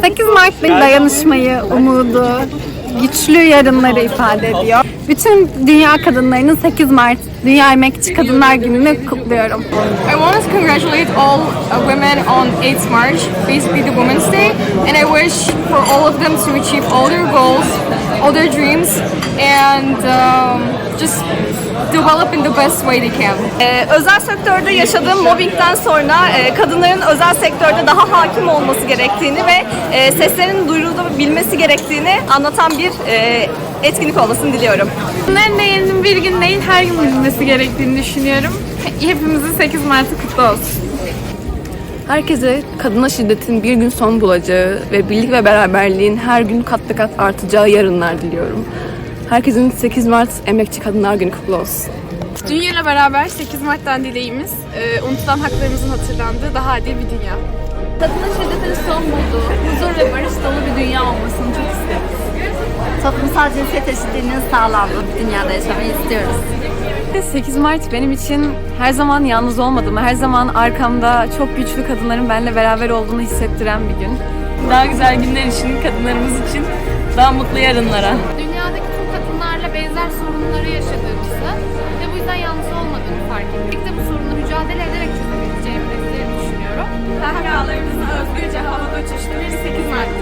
8 Mart bir dayanışmayı, umudu, güçlü yarınları ifade ediyor. Bütün dünya kadınlarının 8 Mart Dünya Emekçi Kadınlar Günü'nü kutluyorum. I want to congratulate all uh, women on 8th March, basically the Women's Day, and I wish for all of them to achieve all their goals, all their dreams, and um, just develop in the best way they can. Ee, özel sektörde yaşadığım mobbingden sonra e, kadınların özel sektörde daha hakim olması gerektiğini ve e, seslerinin duyurulabilmesi gerektiğini anlatan bir e, etkinlik olmasını diliyorum. Bunların değerinin bir gün değil her gün bilinmesi gerektiğini düşünüyorum. Hepimizin 8 Mart'ı kutlu olsun. Herkese kadına şiddetin bir gün son bulacağı ve birlik ve beraberliğin her gün kat be kat artacağı yarınlar diliyorum. Herkesin 8 Mart Emekçi Kadınlar Günü kutlu olsun. Dünya ile beraber 8 Mart'tan dileğimiz e, unutulan haklarımızın hatırlandığı daha adil bir dünya. Kadına şiddetin son bulduğu, huzur ve barış dolu bir dünya olmasını çok isteriz. Toplumsal cinsiyet eşitliğinin sağlandığı bir dünyada yaşamayı istiyoruz. 8 Mart benim için her zaman yalnız olmadığımı, her zaman arkamda çok güçlü kadınların benimle beraber olduğunu hissettiren bir gün. Daha güzel günler için, kadınlarımız için daha mutlu yarınlara. Kadınlarla benzer sorunları yaşadığımızı ve bu yüzden yalnız olmadığını fark ettik. Birlikte bu sorunla mücadele ederek çözebileceğimizi düşünüyorum. Kahralarımızı özgürce havada uçuştu 8 Mart